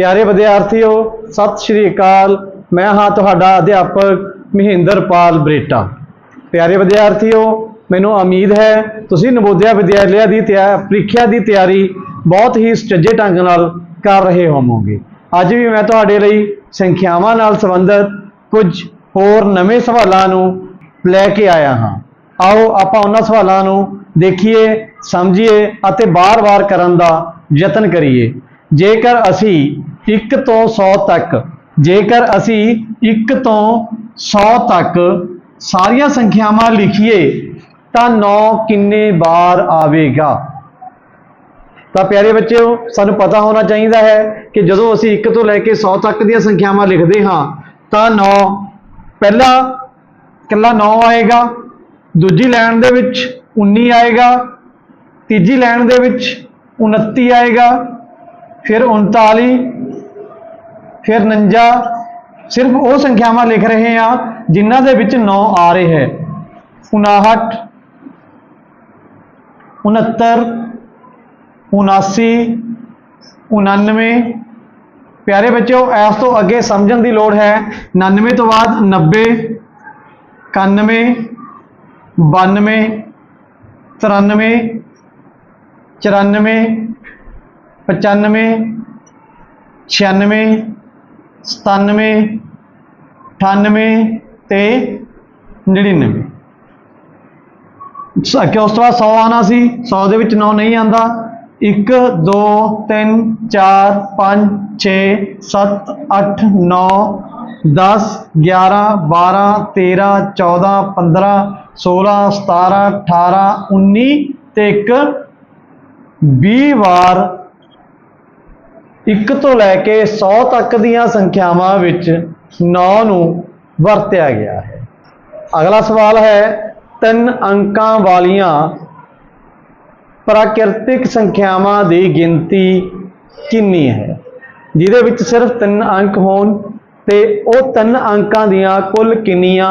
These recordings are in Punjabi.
ਪਿਆਰੇ ਵਿਦਿਆਰਥੀਓ, ਸਤਿ ਸ਼੍ਰੀ ਅਕਾਲ। ਮੈਂ ਹਾਂ ਤੁਹਾਡਾ ਅਧਿਆਪਕ ਮਹਿੰਦਰਪਾਲ ਬਰੇਟਾ। ਪਿਆਰੇ ਵਿਦਿਆਰਥੀਓ, ਮੈਨੂੰ ਉਮੀਦ ਹੈ ਤੁਸੀਂ ਨਵੋਦਿਆ ਵਿਦਿਆਲਿਆ ਦੀ ਤਿਆ- ਪ੍ਰੀਖਿਆ ਦੀ ਤਿਆਰੀ ਬਹੁਤ ਹੀ ਸੁਚੱਜੇ ਢੰਗ ਨਾਲ ਕਰ ਰਹੇ ਹੋਵੋਗੇ। ਅੱਜ ਵੀ ਮੈਂ ਤੁਹਾਡੇ ਲਈ ਸੰਖਿਆਵਾਂ ਨਾਲ ਸੰਬੰਧਿਤ ਕੁਝ ਹੋਰ ਨਵੇਂ ਸਵਾਲਾਂ ਨੂੰ ਲੈ ਕੇ ਆਇਆ ਹਾਂ। ਆਓ ਆਪਾਂ ਉਹਨਾਂ ਸਵਾਲਾਂ ਨੂੰ ਦੇਖੀਏ, ਸਮਝੀਏ ਅਤੇ ਬਾਰ-ਬਾਰ ਕਰਨ ਦਾ ਯਤਨ ਕਰੀਏ। ਜੇਕਰ ਅਸੀਂ 1 ਤੋਂ 100 ਤੱਕ। ਜੇਕਰ ਅਸੀਂ 1 ਤੋਂ 100 ਤੱਕ ਸਾਰੀਆਂ ਸੰਖਿਆਵਾਂ ਲਿਖੀਏ, ਤਾਂ 9 ਕਿੰਨੇ ਵਾਰ ਆਵੇਗਾ? ਤਾਂ ਪਿਆਰੇ ਬੱਚਿਓ, ਸਾਨੂੰ ਪਤਾ ਹੋਣਾ ਚਾਹੀਦਾ ਹੈ ਕਿ ਜਦੋਂ ਅਸੀਂ 1 ਤੋਂ ਲੈ ਕੇ 100 ਤੱਕ ਦੀਆਂ ਸੰਖਿਆਵਾਂ ਲਿਖਦੇ ਹਾਂ, ਤਾਂ 9 ਪਹਿਲਾ ਇਕੱਲਾ 9 ਆਏਗਾ, ਦੂਜੀ ਲਾਈਨ ਦੇ ਵਿੱਚ 19 ਆਏਗਾ, ਤੀਜੀ ਲਾਈਨ ਦੇ ਵਿੱਚ 29 ਆਏਗਾ, ਫਿਰ 39 ਫਿਰ 49 ਸਿਰਫ ਉਹ ਸੰਖਿਆਵਾਂ ਲਿਖ ਰਹੇ ਹਾਂ ਜਿਨ੍ਹਾਂ ਦੇ ਵਿੱਚ 9 ਆ ਰਹੇ ਹੈ। 59 69 79 99 ਪਿਆਰੇ ਬੱਚਿਓ, ਇਸ ਤੋਂ ਅੱਗੇ ਸਮਝਣ ਦੀ ਲੋੜ ਹੈ। 99 ਤੋਂ ਬਾਅਦ 90 91 92 93 94 95 96 97 98 ਤੇ 99 ਸ- ਉਸ ਤੋਂ ਬਾਅਦ 100 ਆਣਾ ਸੀ 100 ਦੇ ਵਿੱਚ 9 ਨਹੀਂ ਆਂਦਾ 1 2 3 4 5 6 7 8 9 10 11 12 13 14 15 16 17 18 19 ਤੇ ਇੱਕ 20 ਵਾਰ 1 ਤੋਂ ਲੈ ਕੇ 100 ਤੱਕ ਦੀਆਂ ਸੰਖਿਆਵਾਂ ਵਿੱਚ 9 ਨੂੰ ਵਰਤਿਆ ਗਿਆ ਹੈ। ਅਗਲਾ ਸਵਾਲ ਹੈ, ਤਿੰਨ ਅੰਕਾਂ ਵਾਲੀਆਂ ਪ੍ਰਾਕਿਰਤਿਕ ਸੰਖਿਆਵਾਂ ਦੀ ਗਿਣਤੀ ਕਿੰਨੀ ਹੈ? ਜਿਹਦੇ ਵਿੱਚ ਸਿਰਫ ਤਿੰਨ ਅੰਕ ਹੋਣ ਤੇ ਉਹ ਤਿੰਨ ਅੰਕਾਂ ਦੀਆਂ ਕੁੱਲ ਕਿੰਨੀਆਂ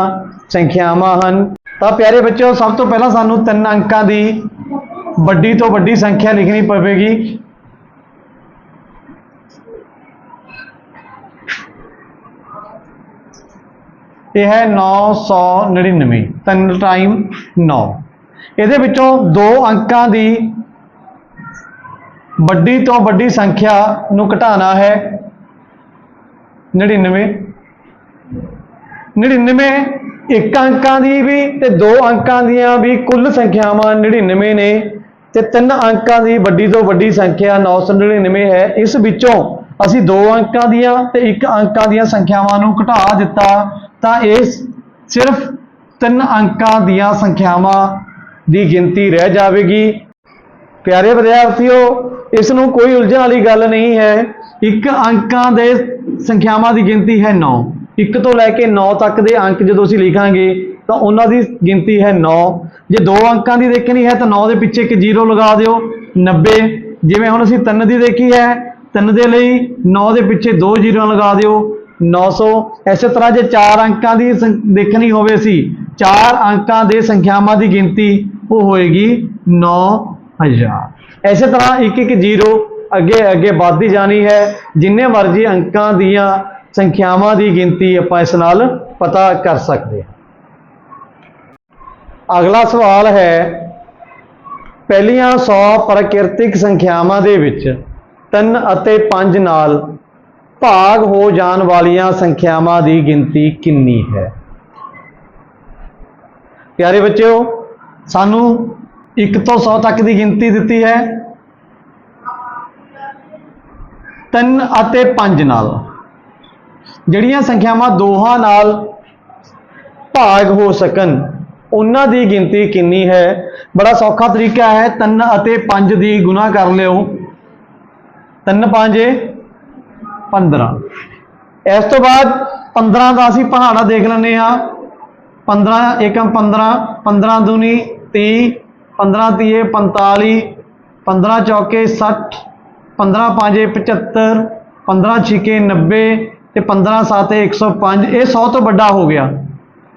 ਸੰਖਿਆਵਾਂ ਹਨ? ਤਾਂ ਪਿਆਰੇ ਬੱਚਿਓ, ਸਭ ਤੋਂ ਪਹਿਲਾਂ ਸਾਨੂੰ ਤਿੰਨ ਅੰਕਾਂ ਦੀ ਵੱਡੀ ਤੋਂ ਵੱਡੀ ਸੰਖਿਆ ਲਿਖਣੀ ਪਵੇਗੀ। ਇਹ ਹੈ 999 ਤਿੰਨ ਟਾਈਮ 9 ਇਹਦੇ ਵਿੱਚੋਂ ਦੋ ਅੰਕਾਂ ਦੀ ਵੱਡੀ ਤੋਂ ਵੱਡੀ ਸੰਖਿਆ ਨੂੰ ਘਟਾਉਣਾ ਹੈ। 99 99 ਇੱਕ ਅੰਕਾਂ ਦੀ ਵੀ ਤੇ ਦੋ ਅੰਕਾਂ ਦੀਆਂ ਵੀ ਕੁੱਲ ਸੰਖਿਆਵਾਂ 99 ਨੇ ਤੇ ਤਿੰਨ ਅੰਕਾਂ ਦੀ ਵੱਡੀ ਤੋਂ ਵੱਡੀ ਸੰਖਿਆ 999 ਹੈ। ਇਸ ਵਿੱਚੋਂ ਅਸੀਂ ਦੋ ਅੰਕਾਂ ਦੀਆਂ ਤੇ ਇੱਕ ਅੰਕਾਂ ਦੀਆਂ ਸੰਖਿਆਵਾਂ ਨੂੰ ਘਟਾ ਦਿੱਤਾ, ਤਾਂ ਇਹ ਸਿਰਫ ਤਿੰਨ ਅੰਕਾਂ ਦੀਆਂ ਸੰਖਿਆਵਾਂ ਦੀ ਗਿਣਤੀ ਰਹਿ ਜਾਵੇਗੀ। ਪਿਆਰੇ ਵਿਦਿਆਰਥੀਓ, ਇਸ ਨੂੰ ਕੋਈ ਉਲਝਣ ਵਾਲੀ ਗੱਲ ਨਹੀਂ ਹੈ। ਇੱਕ ਅੰਕਾਂ ਦੇ ਸੰਖਿਆਵਾਂ ਦੀ ਗਿਣਤੀ ਹੈ 9 ਇੱਕ ਤੋਂ ਲੈ ਕੇ 9 ਤੱਕ ਦੇ ਅੰਕ ਜਦੋਂ ਅਸੀਂ ਲਿਖਾਂਗੇ, ਤਾਂ ਉਹਨਾਂ ਦੀ ਗਿਣਤੀ ਹੈ 9 ਜੇ ਦੋ ਅੰਕਾਂ ਦੀ ਦੇਖਣੀ ਹੈ ਤਾਂ 9 ਦੇ ਪਿੱਛੇ ਇੱਕ ਜ਼ੀਰੋ ਲਗਾ ਦਿਓ 90 ਜਿਵੇਂ ਹੁਣ ਅਸੀਂ 3 ਦੀ ਦੇਖੀ ਹੈ 3 ਦੇ ਲਈ 9 ਦੇ ਪਿੱਛੇ ਦੋ 0 ਲਗਾ ਦਿਓ 900 ਇਸੇ ਤਰ੍ਹਾਂ ਜੇ 4 ਅੰਕਾਂ ਦੀ ਸੰ- ਦੇਖਣੀ ਹੋਵੇ ਸੀ 4 ਅੰਕਾਂ ਦੇ ਸੰਖਿਆਵਾਂ ਦੀ ਗਿਣਤੀ, ਉਹ ਹੋਏਗੀ 9000 ਇਸੇ ਤਰ੍ਹਾਂ ਇੱਕ ਇੱਕ ਜ਼ੀਰੋ ਅੱਗੇ ਅੱਗੇ ਵੱਧਦੀ ਜਾਣੀ ਹੈ। ਜਿੰਨੇ ਮਰਜ਼ੀ ਅੰਕਾਂ ਦੀਆਂ ਸੰਖਿਆਵਾਂ ਦੀ ਗਿਣਤੀ ਆਪਾਂ ਇਸ ਨਾਲ ਪਤਾ ਕਰ ਸਕਦੇ ਹਾਂ। ਅਗਲਾ ਸਵਾਲ ਹੈ, ਪਹਿਲੀਆਂ 100 ਪ੍ਰਕਿਰਤਿਕ ਸੰਖਿਆਵਾਂ ਦੇ ਵਿੱਚ 3 ਅਤੇ 5 ਨਾਲ ਭਾਗ ਹੋ ਜਾਣ ਵਾਲੀਆਂ ਸੰਖਿਆਵਾਂ ਦੀ ਗਿਣਤੀ ਕਿੰਨੀ ਹੈ? ਪਿਆਰੇ ਬੱਚਿਓ, ਸਾਨੂੰ 1 ਤੋਂ 100 ਤੱਕ ਦੀ ਗਿਣਤੀ ਦਿੱਤੀ ਹੈ। 3 ਅਤੇ 5 ਨਾਲ। ਜਿਹੜੀਆਂ ਸੰਖਿਆਵਾਂ ਦੋਹਾਂ ਨਾਲ ਭਾਗ ਹੋ ਸਕਣ, ਉਹਨਾਂ ਦੀ ਗਿਣਤੀ ਕਿੰਨੀ ਹੈ? ਬੜਾ ਸੌਖਾ ਤਰੀਕਾ ਹੈ 3 ਅਤੇ 5 ਦੀ ਗੁਣਾ ਕਰ ਲਿਓ। 3 5 15 ਇਸ ਤੋਂ ਬਾਅਦ 15 ਦਾ ਅਸੀਂ ਪਹਾੜਾ ਦੇਖ ਲੈਂਦੇ ਹਾਂ। 15 ਏਕਮ 15 15 ਦੂਨੀ 30 15 ਤੀਏ 45 15 ਚੌਕੇ 60 15 ਪੰਜੇ 75 15 ਛਿਕੇ 90 ਤੇ 15 ਸਾਤੇ 105 ਇਹ 100 ਤੋਂ ਵੱਡਾ ਹੋ ਗਿਆ।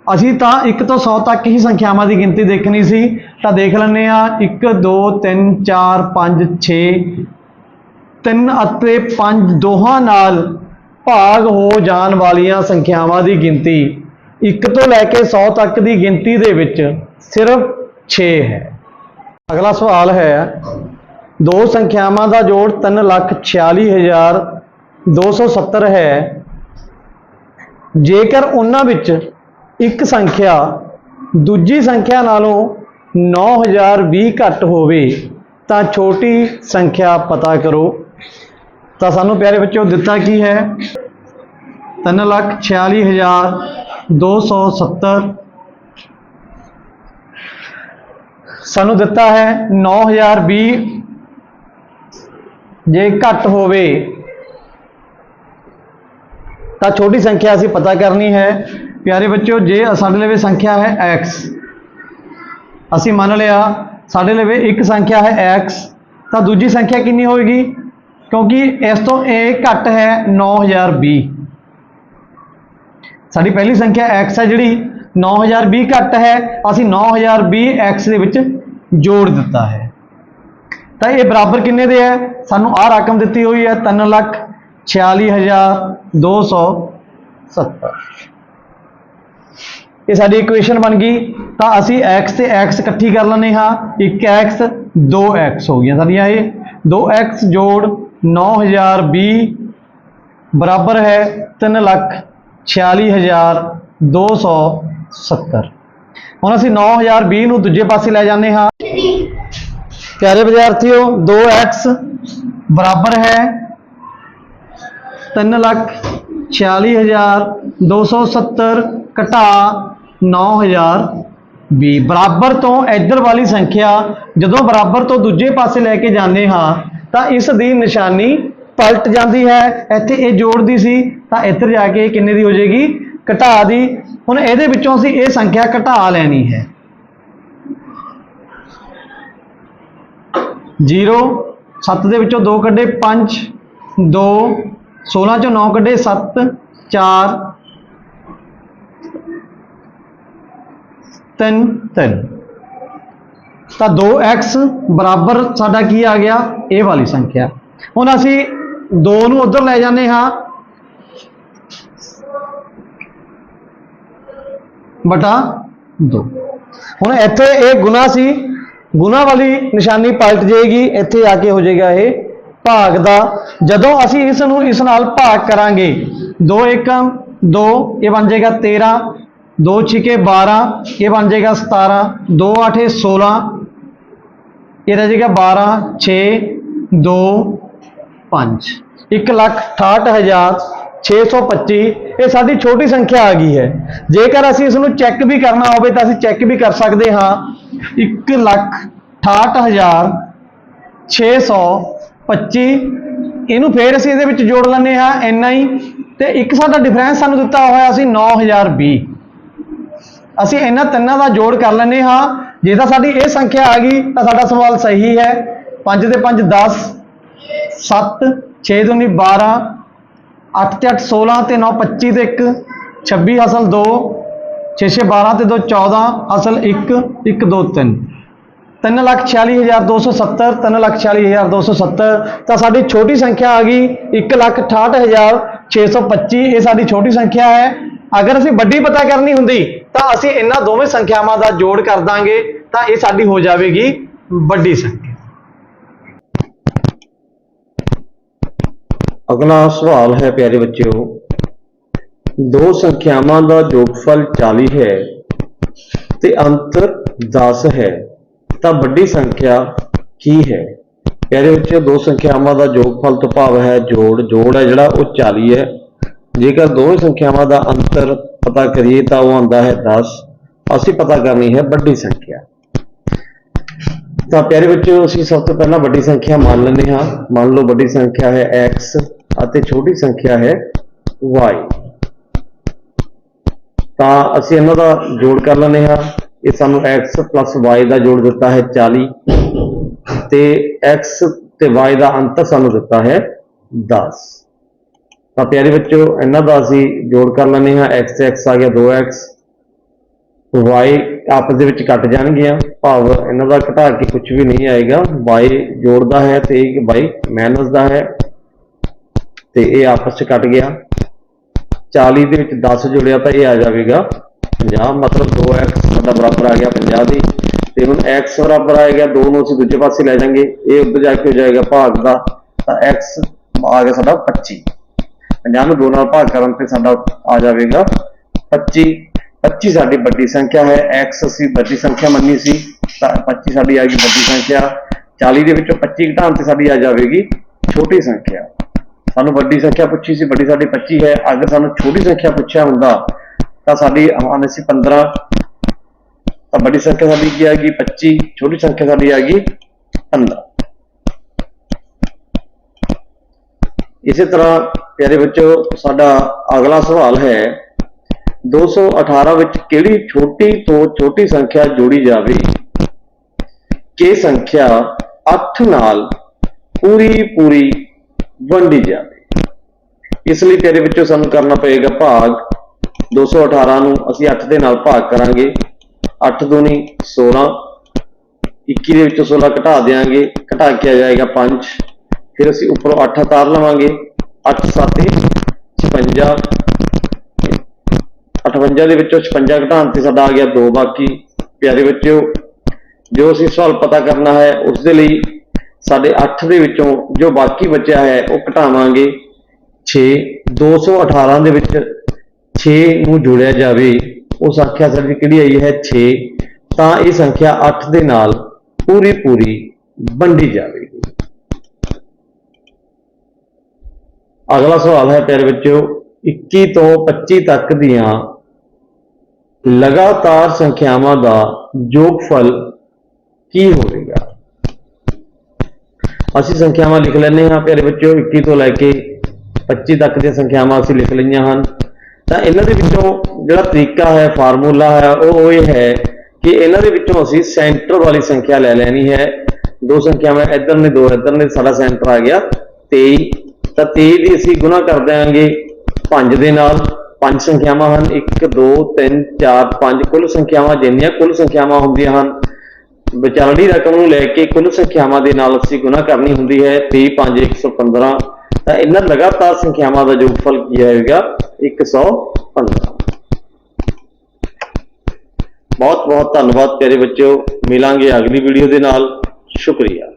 ਅਸੀਂ ਤਾਂ 1 ਤੋਂ 100 ਤੱਕ ਹੀ ਸੰਖਿਆਵਾਂ ਦੀ ਗਿਣਤੀ ਦੇਖਣੀ ਸੀ। ਤਾਂ ਦੇਖ ਲੈਂਦੇ ਆ 1 2 3 4 5 6 3 ਅਤੇ 5 ਦੋਹਾਂ ਨਾਲ ਭਾਗ ਹੋ ਜਾਣ ਵਾਲੀਆਂ ਸੰਖਿਆਵਾਂ ਦੀ ਗਿਣਤੀ 1 ਤੋਂ ਲੈ ਕੇ 100 ਤੱਕ ਦੀ ਗਿਣਤੀ ਦੇ ਵਿੱਚ ਸਿਰਫ 6 ਹੈ। ਅਗਲਾ ਸਵਾਲ ਹੈ, ਦੋ ਸੰਖਿਆਵਾਂ ਦਾ ਜੋੜ 346270 ਹੈ। ਜੇਕਰ ਉਹਨਾਂ ਵਿੱਚ ਇੱਕ ਸੰਖਿਆ ਦੂਜੀ ਸੰਖਿਆ ਨਾਲੋਂ 9020 ਘੱਟ ਹੋਵੇ, ਤਾਂ ਛੋਟੀ ਸੰਖਿਆ ਪਤਾ ਕਰੋ। ਤਾਂ ਸਾਨੂੰ ਪਿਆਰੇ ਬੱਚਿਓ ਦਿੱਤਾ ਕੀ ਹੈ? 346270 ਸਾਨੂੰ ਦਿੱਤਾ ਹੈ 9020 ਜੇ ਘੱਟ ਹੋਵੇ ਤਾਂ ਛੋਟੀ ਸੰਖਿਆ ਅਸੀਂ ਪਤਾ ਕਰਨੀ ਹੈ। ਪਿਆਰੇ ਬੱਚਿਓ, ਜੇ ਸਾਡੇ ਲਵੇ ਸੰਖਿਆ ਹੈ x ਅਸੀਂ ਮੰਨ ਲਿਆ ਸਾਡੇ ਲਵੇ ਇੱਕ ਸੰਖਿਆ ਹੈ x ਤਾਂ ਦੂਜੀ ਸੰਖਿਆ ਕਿੰਨੀ ਹੋਏਗੀ? ਕਿਉਂਕਿ ਇਸ ਤੋਂ ਇਹ ਘੱਟ ਹੈ 9020 ਸਾਡੀ ਪਹਿਲੀ ਸੰਖਿਆ x ਹੈ ਜਿਹੜੀ 9020 ਘੱਟ ਹੈ, ਅਸੀਂ 9020 x ਦੇ ਵਿੱਚ ਜੋੜ ਦਿੱਤਾ ਹੈ। ਤਾਂ ਇਹ ਬਰਾਬਰ ਕਿੰਨੇ ਦੇ ਹੈ? ਸਾਨੂੰ ਆਹ ਰਕਮ ਦਿੱਤੀ ਹੋਈ ਹੈ 3 ਲੱਖ 46270 ਇਹ ਸਾਡੀ ਇਕੁਏਸ਼ਨ ਬਣ ਗਈ। ਤਾਂ ਅਸੀਂ x ਤੇ x ਇਕੱਠੀ ਕਰ ਲੈਂਦੇ ਹਾਂ। 1x 2x ਹੋ ਗਈਆਂ ਸਾਡੀਆਂ ਇਹ। 2x ਜੋੜ 9020 ਬਰਾਬਰ ਹੈ 3 ਲੱਖ 46270 ਹੁਣ ਅਸੀਂ 9020 ਨੂੰ ਦੂਜੇ ਪਾਸੇ ਲੈ ਜਾਂਦੇ ਹਾਂ। ਪਿਆਰੇ ਵਿਦਿਆਰਥੀਓ 2x ਬਰਾਬਰ ਹੈ 3 ਲੱਖ 46270 ਘਟਾ 9020 ਬਰਾਬਰ ਤੋਂ ਇੱਧਰ ਵਾਲੀ ਸੰਖਿਆ ਜਦੋਂ ਬਰਾਬਰ ਤੋਂ ਦੂਜੇ ਪਾਸੇ ਲੈ ਕੇ ਜਾਂਦੇ ਹਾਂ ਤਾਂ ਇਸ ਦੀ ਨਿਸ਼ਾਨੀ ਪਲਟ ਜਾਂਦੀ ਹੈ। ਇੱਥੇ ਇਹ ਜੋੜਦੀ ਸੀ, ਤਾਂ ਇੱਧਰ ਜਾ ਕੇ ਕਿੰਨੇ ਦੀ ਹੋ ਜਾਏਗੀ? ਘਟਾ ਦੀ। ਹੁਣ ਇਹਦੇ ਵਿੱਚੋਂ ਅਸੀਂ ਇਹ ਸੰਖਿਆ ਘਟਾ ਲੈਣੀ ਹੈ। 0 7 ਦੇ ਵਿੱਚੋਂ 2 ਕੱਢੇ 5 2 16 ਚੋਂ 9 ਕੱਢੇ 7 4 3 3 ਤਾਂ 2x ਬਰਾਬਰ ਸਾਡਾ ਕੀ ਆ ਗਿਆ? ਇਹ ਵਾਲੀ ਸੰਖਿਆ। ਹੁਣ ਅਸੀਂ 2 ਨੂੰ ਉਧਰ ਲੈ ਜਾਂਦੇ ਹਾਂ। ਬਟਾ 2 ਹੁਣ ਇੱਥੇ ਇਹ ਗੁਣਾ ਸੀ। ਗੁਣਾ ਵਾਲੀ ਨਿਸ਼ਾਨੀ ਪਲਟ ਜਾਏਗੀ। ਇੱਥੇ ਆ ਕੇ ਹੋ ਜਾਏਗਾ ਇਹ ਭਾਗ ਦਾ। ਜਦੋਂ ਅਸੀਂ ਇਸ ਨੂੰ ਇਸ ਨਾਲ ਭਾਗ ਕਰਾਂਗੇ 2 ਏਕਮ 2 ਇਹ ਬਣ ਜਾਏਗਾ 13 2 ਛਿਕੇ 12 ਇਹ ਬਣ ਜਾਏਗਾ 17 2 8 16 ਇਹ ਰਹਿ ਜਾਏਗਾ 12 6 2 5 1 ਲੱਖ 68000 625 ਇਹ ਸਾਡੀ ਛੋਟੀ ਸੰਖਿਆ ਆ ਗਈ ਹੈ। ਜੇਕਰ ਅਸੀਂ ਇਸ ਨੂੰ ਚੈੱਕ ਵੀ ਕਰਨਾ ਹੋਵੇ ਤਾਂ ਅਸੀਂ ਚੈੱਕ ਵੀ ਕਰ ਸਕਦੇ ਹਾਂ। 1 ਲੱਖ 68000 625 ਇਹਨੂੰ ਫੇਰ ਅਸੀਂ ਇਹਦੇ ਵਿੱਚ ਜੋੜ ਲੈਂਦੇ ਹਾਂ, ਇੰਨਾ ਹੀ। ਤੇ ਇੱਕ ਸਾਡਾ ਡਿਫਰੈਂਸ ਸਾਨੂੰ ਦਿੱਤਾ ਹੋਇਆ ਸੀ 9020 ਅਸੀਂ ਇਹਨਾਂ ਤਿੰਨਾਂ ਦਾ ਜੋੜ ਕਰ ਲੈਂਦੇ ਹਾਂ। ਜੇ ਤਾਂ ਸਾਡੀ ਇਹ ਸੰਖਿਆ ਆ ਗਈ ਤਾਂ ਸਾਡਾ ਸਵਾਲ ਸਹੀ ਹੈ। 5 ਤੇ 5 10 7 6 ਦੁਨੀ 12 8 ਤੇ 8 16 ਤੇ 9 25 ਤੇ 1 26 ਅਸਲ 2 6 6 12 ਤੇ 2 14 ਅਸਲ 1 1 2 3 ਤਿੰਨ ਲੱਖ ਛਿਆਲੀ ਹਜ਼ਾਰ ਦੋ ਸੌ ਸੱਤਰ, ਤਿੰਨ ਲੱਖ ਛਿਆਲੀ ਹਜ਼ਾਰ ਦੋ ਸੌ ਸੱਤਰ, ਤਾਂ ਸਾਡੀ ਛੋਟੀ ਸੰਖਿਆ ਆ ਗਈ ਇੱਕ ਲੱਖ ਅਠਾਹਠ ਹਜ਼ਾਰ ਛੇ ਸੌ ਪੱਚੀ, ਇਹ ਸਾਡੀ ਛੋਟੀ ਸੰਖਿਆ ਹੈ। ਅਗਰ ਅਸੀਂ ਵੱਡੀ ਪਤਾ ਕਰਨੀ ਹੁੰਦੀ, ਤਾਂ ਅਸੀਂ ਇਹਨਾਂ ਦੋਵੇਂ ਸੰਖਿਆਵਾਂ ਦਾ ਜੋੜ ਕਰ ਦਾਂਗੇ। ਤਾਂ ਇਹ ਸਾਡੀ ਹੋ ਜਾਵੇਗੀ ਵੱਡੀ ਸੰਖਿਆ। ਅਗਲਾ ਸਵਾਲ ਹੈ ਪਿਆਰੇ ਬੱਚਿਓ, ਦੋ ਸੰਖਿਆਵਾਂ ਦਾ ਜੋਗਫਲ 40 ਹੈ ਤੇ ਅੰਤਰ 10 ਹੈ, ਤਾਂ ਵੱਡੀ ਸੰਖਿਆ ਕੀ ਹੈ? ਪਿਆਰੇ ਬੱਚਿਓ, ਦੋ ਸੰਖਿਆਵਾਂ ਦਾ ਜੋਗਫਲ ਤੋਂ ਭਾਵ ਹੈ ਜੋੜ ਜੋੜ ਹੈ ਜਿਹੜਾ ਉਹ 40 ਹੈ। ਜੇਕਰ ਦੋਵੇਂ ਸੰਖਿਆਵਾਂ ਦਾ ਅੰਤਰ ਪਤਾ ਕਰੀਏ ਤਾਂ ਉਹ ਆਉਂਦਾ ਹੈ 10 ਅਸੀਂ ਪਤਾ ਕਰਨੀ ਹੈ ਵੱਡੀ ਸੰਖਿਆ। ਤਾਂ ਪਿਆਰੇ ਬੱਚਿਓ, ਅਸੀਂ ਸਭ ਤੋਂ ਪਹਿਲਾਂ ਵੱਡੀ ਸੰਖਿਆ ਮੰਨ ਲੈਂਦੇ ਹਾਂ। ਮੰਨ ਲਓ ਵੱਡੀ ਸੰਖਿਆ ਹੈ x ਅਤੇ ਛੋਟੀ ਸੰਖਿਆ ਹੈ y ਤਾਂ ਅਸੀਂ ਇਹਨਾਂ ਦਾ ਜੋੜ ਕਰ ਲੈਂਦੇ ਹਾਂ। ਇਹ ਸਾਨੂੰ x y ਦਾ ਜੋੜ ਦਿੱਤਾ ਹੈ 40 ਤੇ x ਤੇ y ਦਾ ਅੰਤਰ ਸਾਨੂੰ ਦਿੱਤਾ ਹੈ 10 ਤਾਂ ਪਿਆਰੇ ਬੱਚਿਓ, ਇਹਨਾਂ ਦਾ ਅਸੀਂ ਜੋੜ ਕਰ ਲੈਂਦੇ ਹਾਂ। X ਤੇ x ਆ ਗਿਆ 2x y ਆਪਸ ਦੇ ਵਿੱਚ ਕੱਟ ਜਾਣਗੀਆਂ। ਭਾਵ ਇਹਨਾਂ ਦਾ ਘਟਾ ਕੇ ਕੁਝ ਵੀ ਨਹੀਂ ਆਏਗਾ। ਬਾਈ ਜੋੜਦਾ ਹੈ ਤੇ ਇੱਕ y ਮਾਈਨਸ ਦਾ ਹੈ ਤੇ ਇਹ ਆਪਸ ਚ ਕੱਟ ਗਿਆ। 40 ਦੇ ਵਿੱਚ 10 ਜੁੜਿਆ ਤਾਂ ਇਹ ਆ ਜਾਵੇਗਾ। 50 ਮਤਲਬ 2x ਸਾਡਾ ਬਰਾਬਰ ਆ ਗਿਆ 50 ਦੀ। ਤੇ ਹੁਣ x ਬਰਾਬਰ ਆਏਗਾ 2 ਨੂੰ ਅਸੀਂ ਦੂਜੇ ਪਾਸੇ ਲੈ ਜਾਾਂਗੇ ਇਹ ਉੱਧਰ ਜਾ ਕੇ ਹੋ ਜਾਏਗਾ ਭਾਗ ਦਾ। ਤਾਂ x ਆ ਗਿਆ ਸਾਡਾ 25 50 ਨੂੰ 2 ਨਾਲ ਭਾਗ ਕਰਨ ਤੇ ਸਾਡਾ ਆ ਜਾਵੇਗਾ 25 25 ਸਾਡੀ ਵੱਡੀ ਸੰਖਿਆ ਹੈ, x ਅਸੀਂ ਵੱਡੀ ਸੰਖਿਆ ਮੰਨੀ ਸੀ, ਤਾਂ 25 ਸਾਡੀ ਆ ਗਈ ਵੱਡੀ ਸੰਖਿਆ। 40 ਦੇ ਵਿੱਚੋਂ 25 ਘਟਾਉਣ ਤੇ ਸਾਡੀ ਆ ਜਾਵੇਗੀ ਛੋਟੀ ਸੰਖਿਆ। ਸਾਨੂੰ ਵੱਡੀ ਸੰਖਿਆ ਪੁੱਛੀ ਸੀ, ਵੱਡੀ ਸਾਡੀ 25 ਹੈ। ਅਗਰ ਸਾਨੂੰ ਛੋਟੀ ਸੰਖਿਆ ਪੁੱਛਿਆ ਹੁੰਦਾ, ਤਾਂ ਸਾਡੀ ਆਉਂਦੇ ਸੀ 15 ਤਾਂ ਵੱਡੀ ਸੰਖਿਆ ਸਾਡੀ ਕੀ ਆ ਗਈ? 25 ਛੋਟੀ ਸੰਖਿਆ ਸਾਡੀ ਆ ਗਈ 15 ਇਸੇ ਤਰ੍ਹਾਂ ਪਿਆਰੇ ਬੱਚੋ ਸਾਡਾ ਅਗਲਾ ਸਵਾਲ ਹੈ 218 ਵਿੱਚ ਕਿਹੜੀ ਛੋਟੀ ਤੋਂ ਛੋਟੀ ਸੰਖਿਆ ਜੋੜੀ ਜਾਵੇ? ਕਿ ਸੰਖਿਆ 8 ਨਾਲ ਪੂਰੀ ਪੂਰੀ ਵੰਡੀ ਜਾਵੇ। ਇਸ ਲਈ ਤੇਰੇ ਵਿੱਚੋਂ ਸਾਨੂੰ ਕਰਨਾ ਪਏਗਾ ਭਾਗ। 218 ਨੂੰ ਅਸੀਂ 8 ਦੇ ਨਾਲ ਭਾਗ ਕਰਾਂਗੇ। 8 ਦੂਣੀ 16 21 ਦੇ ਵਿੱਚੋਂ 16 ਘਟਾ ਦੇਾਂਗੇ ਘਟਾ ਕੇ ਆ ਜਾਏਗਾ? 5 ਫਿਰ ਅਸੀਂ ਉੱਪਰੋਂ 8 ਉਤਾਰ ਲਵਾਂਗੇ। 8 7 56 58 ਦੇ ਵਿੱਚੋਂ 56 ਘਟਾਉਣ ਤੇ ਸਾਡਾ ਆ ਗਿਆ 2 ਬਾਕੀ ਪਿਆਰੇ ਬੱਚਿਓ, ਜੋ ਅਸੀਂ ਸਵਾਲ ਪਤਾ ਕਰਨਾ ਹੈ, ਉਸ ਦੇ ਲਈ ਸਾਡੇ 8 ਦੇ ਵਿੱਚੋਂ ਜੋ ਬਾਕੀ ਬਚਿਆ ਹੈ, ਉਹ ਘਟਾਵਾਂਗੇ। 6 218 ਦੇ ਵਿੱਚ 6 ਨੂੰ ਜੋੜਿਆ ਜਾਵੇ, ਉਹ ਸੰਖਿਆ ਸਾਡੀ ਕਿਹੜੀ ਆਈ ਹੈ? 6 ਤਾਂ ਇਹ ਸੰਖਿਆ 8 ਦੇ ਨਾਲ ਪੂਰੀ ਪੂਰੀ ਵੰਡੀ ਜਾਵੇਗੀ। ਅਗਲਾ ਸਵਾਲ ਹੈ ਪਿਆਰੇ ਬੱਚਿਓ 21 ਤੋਂ 25 ਤੱਕ ਦੀਆਂ ਲਗਾਤਾਰ ਸੰਖਿਆਵਾਂ ਦਾ ਯੋਗਫਲ ਕੀ ਹੋਵੇਗਾ? ਅਸੀਂ ਸੰਖਿਆਵਾਂ ਲਿਖ ਲੈਂਦੇ ਹਾਂ ਪਿਆਰੇ ਬੱਚਿਓ 21 ਤੋਂ ਲੈ ਕੇ 25 ਤੱਕ ਦੀਆਂ ਸੰਖਿਆਵਾਂ ਅਸੀਂ ਲਿਖ ਲਈਆਂ ਹਨ। ਤਾਂ ਇਹਨਾਂ ਦੇ ਵਿੱਚੋਂ ਜਿਹੜਾ ਤਰੀਕਾ ਹੈ, ਫਾਰਮੂਲਾ ਹੈ, ਉਹ ਇਹ ਹੈ ਕਿ ਇਹਨਾਂ ਦੇ ਵਿੱਚੋਂ ਅਸੀਂ ਸੈਂਟਰ ਵਾਲੀ ਸੰਖਿਆ ਲੈ ਲੈਣੀ ਹੈ। ਦੋ ਸੰਖਿਆਵਾਂ ਇੱਧਰ ਨੇ, ਦੋ ਇੱਧਰ ਨੇ, ਸਾਡਾ ਸੈਂਟਰ ਆ ਗਿਆ 23 ਤਾਂ 23 ਦੀ ਅਸੀਂ ਗੁਣਾ ਕਰ ਦਿਆਂਗੇ 5 ਦੇ ਨਾਲ। ਪੰਜ ਸੰਖਿਆਵਾਂ ਹਨ 1 2 3 4 5 ਕੁੱਲ ਸੰਖਿਆਵਾਂ ਜਿੰਨੀਆਂ ਕੁੱਲ ਸੰਖਿਆਵਾਂ ਹੁੰਦੀਆਂ ਹਨ ਵਿਚਾਰੜੀ ਰਕਮ ਨੂੰ ਲੈ ਕੇ ਕੁੱਲ ਸੰਖਿਆਵਾਂ ਦੇ ਨਾਲ ਅਸੀਂ ਗੁਣਾ ਕਰਨੀ ਹੁੰਦੀ ਹੈ 3 5 115 ਤਾਂ ਇਹਨਾਂ ਲਗਾਤਾਰ ਸੰਖਿਆਵਾਂ ਦਾ ਯੋਗਫਲ ਕੀ ਆਏਗਾ 115 ਬਹੁਤ ਬਹੁਤ ਧੰਨਵਾਦ ਤੇਰੇ ਬੱਚਿਓ, ਮਿਲਾਂਗੇ ਅਗਲੀ ਵੀਡੀਓ ਦੇ ਨਾਲ, ਸ਼ੁਕਰੀਆ।